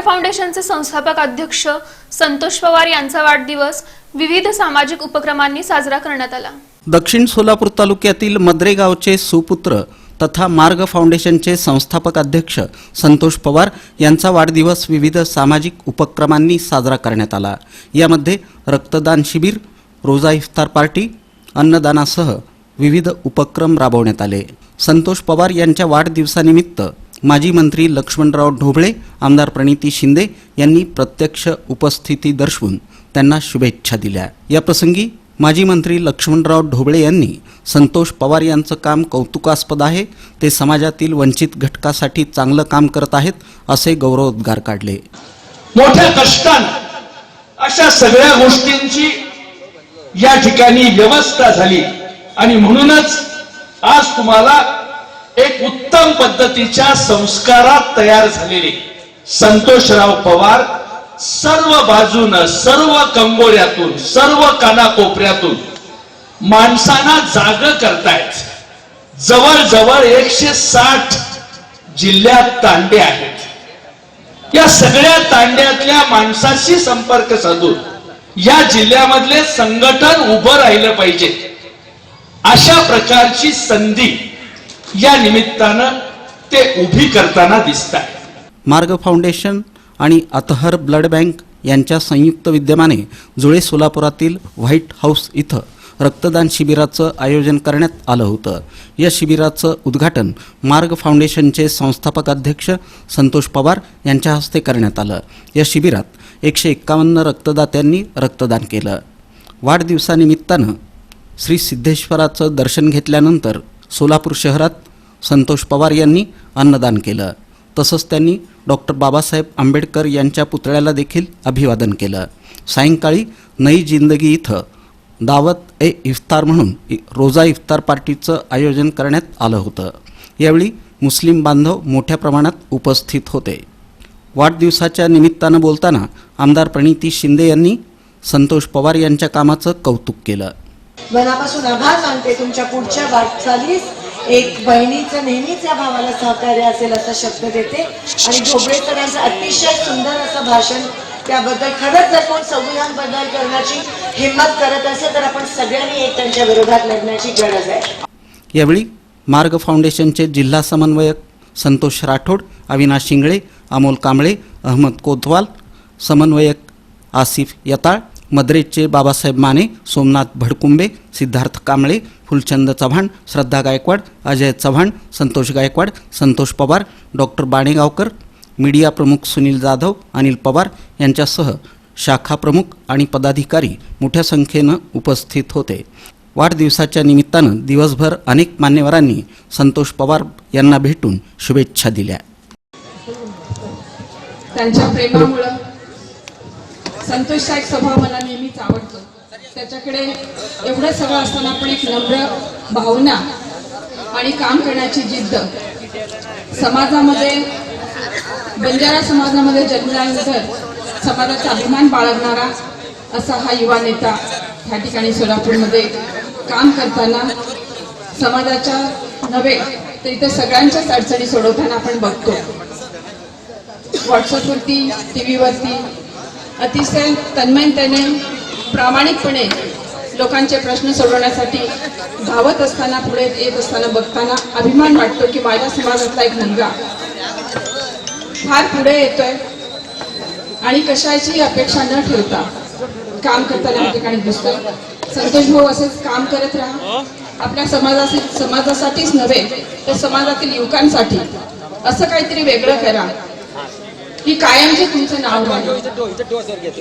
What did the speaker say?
फाउंडेशनचे संस्थापक अध्यक्ष संतोष पवार यांचा वाढदिवस विविध सामाजिक उपक्रमांनी साजरा करण्यात आला. दक्षिण सोलापूर तालुक्यातील मद्रे गावचे सुपुत्र तथा मार्ग फाउंडेशनचे संस्थापक अध्यक्ष संतोष पवार यांचा वाढदिवस विविध सामाजिक उपक्रमांनी साजरा करण्यात आला. यामध्ये रक्तदान शिबिर रोजा इफ्तार पार्टी अन्नदानासह विविध उपक्रम राबवण्यात आले. संतोष पवार यांच्या वाढदिवसानिमित्त माजी मंत्री लक्ष्मणराव ढोबळे आमदार प्रणिती शिंदे यांनी प्रत्यक्ष उपस्थिती दर्शवून त्यांना शुभेच्छा दिल्या. याप्रसंगी माजी मंत्री लक्ष्मणराव ढोबळे यांनी संतोष पवार यांचं काम कौतुकास्पद आहे. ते समाजातील वंचित घटकासाठी चांगलं काम करत आहेत असे गौरवोद्गार काढले. मोठ्या कष्टानं अशा सगळ्या गोष्टींची या ठिकाणी व्यवस्था झाली. आणि म्हणूनच आज तुम्हाला एक उत्तम पद्धतीच्या संस्कारात तयार झालेले संतोषराव पवार सर्व बाजूनं सर्व कंगोऱ्यातून सर्व कानाकोपऱ्यातून माणसांना जाग करतायत. जवळजवळ एकशे साठ जिल्ह्यात तांडे आहेत. या सगळ्या तांड्यातल्या माणसाशी संपर्क साधून या जिल्ह्यामधले संघटन उभं राहिलं पाहिजे. अशा प्रकारची संधी या निमित्तानं ते उभी करताना दिसत आहे मार्ग फाउंडेशन आणि अतहर ब्लड बँक यांच्या संयुक्त विद्यमाने जुळे सोलापुरातील व्हाईट हाऊस इथं रक्तदान शिबिराचं आयोजन करण्यात आलं होतं. या शिबिराचं उद्घाटन मार्ग फाउंडेशनचे संस्थापक अध्यक्ष संतोष पवार यांच्या हस्ते करण्यात आलं. या शिबिरात एकशे एक्कावन्न रक्तदात्यांनी रक्तदान केलं. वाढदिवसानिमित्तानं श्री सिद्धेश्वराचं दर्शन घेतल्यानंतर सोलापूर शहरात संतोष पवार यांनी अन्नदान केलं. तसंच त्यांनी डॉक्टर बाबासाहेब आंबेडकर यांच्या पुतळ्याला देखील अभिवादन केलं. सायंकाळी नई जिंदगी इथं दावत ए इफ्तार म्हणून रोजा इफ्तार पार्टीचं आयोजन करण्यात आलं होतं. यावेळी मुस्लिम बांधव मोठ्या प्रमाणात उपस्थित होते. वाढदिवसाच्या निमित्तानं बोलताना आमदार प्रणिती शिंदे यांनी संतोष पवार यांच्या कामाचं कौतुक केलं. मनापासून आभार मानते. तुमच्या पुढच्या वाटचालीस एक बहिणीचं नेहमीच या भावाला सहकार्य असेल असा शब्द देते. आणि ढोबळे सरांचं अतिशय सुंदर असं भाषण त्याबद्दल खरंच जर कोण संविधान बदल करण्याची हिंमत करत असेल तर आपण सगळ्यांनी एक त्यांच्या विरोधात लढण्याची गरज आहे. यावेळी मार्ग फाउंडेशनचे जिल्हा समन्वयक संतोष राठोड अविनाश शिंगळे अमोल कांबळे अहमद कोतवाल समन्वयक आसिफ यताळ मद्रेजचे बाबासाहेब माने सोमनाथ भडकुंबे सिद्धार्थ कांबळे फुलचंद चव्हाण श्रद्धा गायकवाड अजय चव्हाण संतोष गायकवाड संतोष पवार डॉक्टर बाणेगावकर मीडिया प्रमुख सुनील जाधव अनिल पवार यांच्यासह शाखा प्रमुख आणि पदाधिकारी मोठ्या संख्येनं उपस्थित होते. वाढदिवसाच्या निमित्तानं दिवसभर अनेक मान्यवरांनी संतोष पवार यांना भेटून शुभेच्छा दिल्या. त्यांच्या प्रेमामुळं संतोषचा एक स्वभाव मला नेहमीच आवडतो. त्याच्याकडे एवढं सगळं असताना पण एक नम्र भावना आणि काम करण्याची जिद्द. समाजामध्ये बंजारा समाजामध्ये जन्मल्यानंतर समाजाचा अभिमान बाळगणारा असा हा युवा नेता ह्या ठिकाणी सोलापूरमध्ये काम करताना समाजाच्या नव्हे तर इथं सगळ्यांच्याच अडचणी सोडवताना आपण बघतो. व्हॉट्सअपवरती टी व्हीवरती अतिशय तन्मयतेने प्रामाणिकपणे लोकांचे प्रश्न सोडवण्यासाठी धावत असताना पुढे येत असताना बघताना अभिमान वाटतो की माझ्या समाजातला एक मुलगा फार पुढे येतोय आणि कशाची अपेक्षा न ठेवता काम करताना या ठिकाणी दिसतोय. संतोष भाऊ असेच काम करत राहा. आपल्या समाजासाठी समाजासाठीच नव्हे तर समाजातील युवकांसाठी असं काहीतरी वेगळं करा. की कायमचे तुमचं नाव